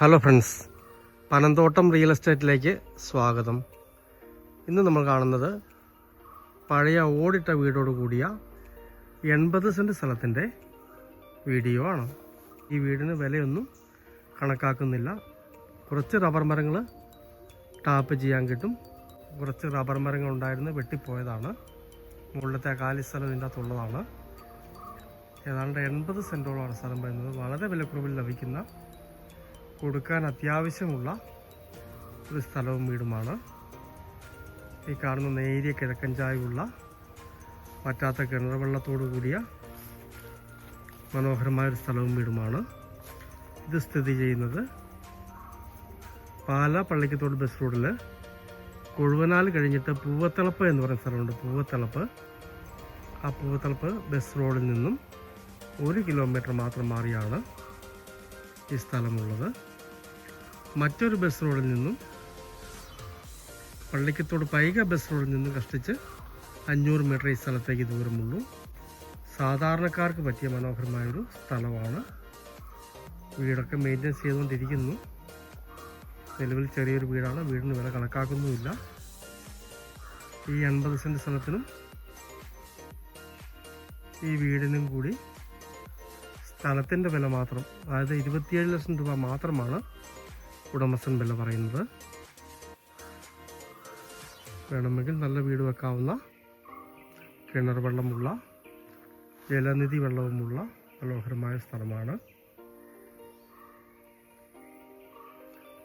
Hello friends Panamthottam real എസ്റ്റേറ്റിലേക്ക് സ്വാഗതം. ഇന്ന് നമ്മൾ കാണുന്നത് പഴയ ഓടിട്ട വീടോട് കൂടിയ എൺപത് സെന്റ് സ്ഥലത്തിന്റെ വീഡിയോ ആണ്. ഈ വീടിന് വിലയൊന്നും കണക്കാക്കുന്നില്ല. കുറച്ച് റബ്ബർ മരങ്ങൾ ടാപ്പ് ചെയ്യാൻ കിട്ടും. കുറച്ച് റബ്ബർ മരങ്ങൾ ഉണ്ടായിരുന്നു വെട്ടിപ്പോയതാണ്. മുകളിലത്തെ കാലി സ്ഥലം ഇതിന്റെ അകത്തുള്ളതാണ് ഏതാണ്ട് എൺപത് സെന്റോളമാണ് സ്ഥലം വരുന്നത്. വളരെ വിലക്കുറവിൽ ലഭിക്കുന്ന കൊടുക്കാൻ അത്യാവശ്യമുള്ള ഒരു സ്ഥലവും വീടുമാണ്. ഈ കാണുന്ന നേരിയ കിഴക്കൻ ചായവുള്ള പറ്റാത്ത കിണർ വെള്ളത്തോടു കൂടിയ മനോഹരമായൊരു സ്ഥലവും വീടുമാണ്. ഇത് സ്ഥിതി ചെയ്യുന്നത് പാല പള്ളിക്കത്തോട് ബസ് റോഡിൽ കൊഴുവനാൽ കഴിഞ്ഞിട്ട് പൂവത്തളപ്പ് എന്ന് പറയുന്ന സ്ഥലമുണ്ട്. പൂവത്തളപ്പ്. ആ പൂവത്തളപ്പ് ബസ് റോഡിൽ നിന്നും ഒരു കിലോമീറ്റർ മാത്രം മാറിയാണ് ഈ സ്ഥലമുള്ളത്. മറ്റൊരു ബസ് റോഡിൽ നിന്നും പള്ളിക്കത്തോട് പൈക ബസ് റോഡിൽ നിന്നും കഷ്ടിച്ച് അഞ്ഞൂറ് മീറ്റർ ഈ സ്ഥലത്തേക്ക് ദൂരമുള്ളൂ സാധാരണക്കാർക്ക് പറ്റിയ മനോഹരമായൊരു സ്ഥലമാണ്. വീടൊക്കെ മെയിന്റെനൻസ് ചെയ്തുകൊണ്ടിരിക്കുന്നു. നിലവിൽ ചെറിയൊരു വീടാണ്. വീടിന് വില കണക്കാക്കുന്നുമില്ല. ഈ എൺപത് സെന്റ് സ്ഥലത്തിനും ഈ വീടിനും കൂടി സ്ഥലത്തിന്റെ വില മാത്രം അതായത് ഇരുപത്തിയേഴ് ലക്ഷം രൂപ മാത്രമാണ് ഉടമസ്ഥൻ വില പറയുന്നത്. വേണമെങ്കിൽ നല്ല വീട് വെക്കാവുന്ന കിണർ വെള്ളമുള്ള ജലനിധി വെള്ളവുമുള്ള മനോഹരമായ സ്ഥലമാണ്.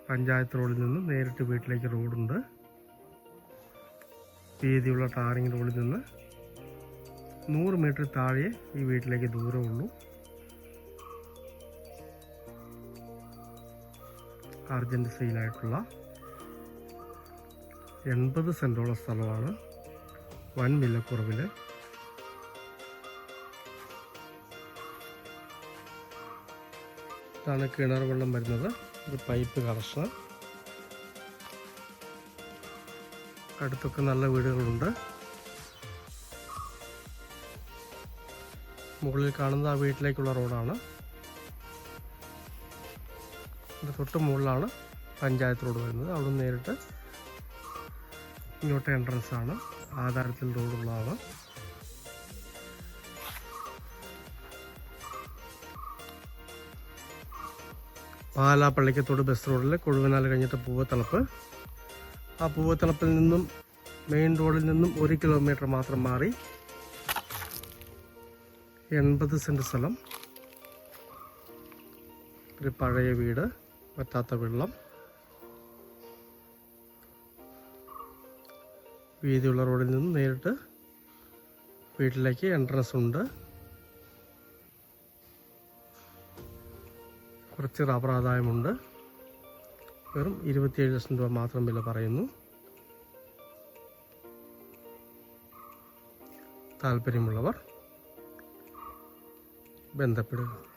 പഞ്ചായത്ത് റോഡിൽ നിന്ന് നേരിട്ട് വീട്ടിലേക്ക് റോഡുണ്ട്. വീതിയുള്ള ടാറിങ് റോഡിൽ നിന്ന് നൂറ് മീറ്റർ താഴെ ഈ വീട്ടിലേക്ക് ദൂരമുള്ളൂ. അർജന്റ് സെയിലായിട്ടുള്ള എൺപത് സെന്റോളം സ്ഥലമാണ് വൻ വിലക്കുറവിൽ ഇതാണ് കിണർ വെള്ളം വരുന്നത്. ഇത് പൈപ്പ് കണക്ഷൻ അടുത്തൊക്കെ നല്ല വീടുകളുണ്ട്. മുകളിൽ കാണുന്നത് ആ വീട്ടിലേക്കുള്ള റോഡാണ്. ഇതിന്റെ തൊട്ട് മുകളിലാണ് പഞ്ചായത്ത് റോഡ് വരുന്നത്. അവിടെ നിന്ന് നേരിട്ട് ഇങ്ങോട്ട് എൻട്രൻസ് ആണ്. ആധാരത്തിൽ റോഡുള്ളതാണ് പാലാ പള്ളിക്കത്തോട് ബസ് റോഡിൽ കൊഴുവനാൽ കഴിഞ്ഞിട്ട് പൂവത്തളപ്പ്. ആ പൂവത്തളപ്പിൽ നിന്നും മെയിൻ റോഡിൽ നിന്നും ഒരു കിലോമീറ്റർ മാത്രം മാറി എൺപത് സെന്റ് സ്ഥലം. ഒരു പഴയ വീട്. പറ്റാത്ത വെള്ളം വീതിയുള്ള റോഡിൽ നിന്ന് നേരിട്ട് വീട്ടിലേക്ക് എൻട്രൻസ് ഉണ്ട്. കുറച്ച് റബ്ബർ ആദായമുണ്ട്. വെറും ഇരുപത്തിയേഴ് ലക്ഷം രൂപ മാത്രം വില പറയുന്നു. താല്പര്യമുള്ളവർ ബന്ധപ്പെടുക.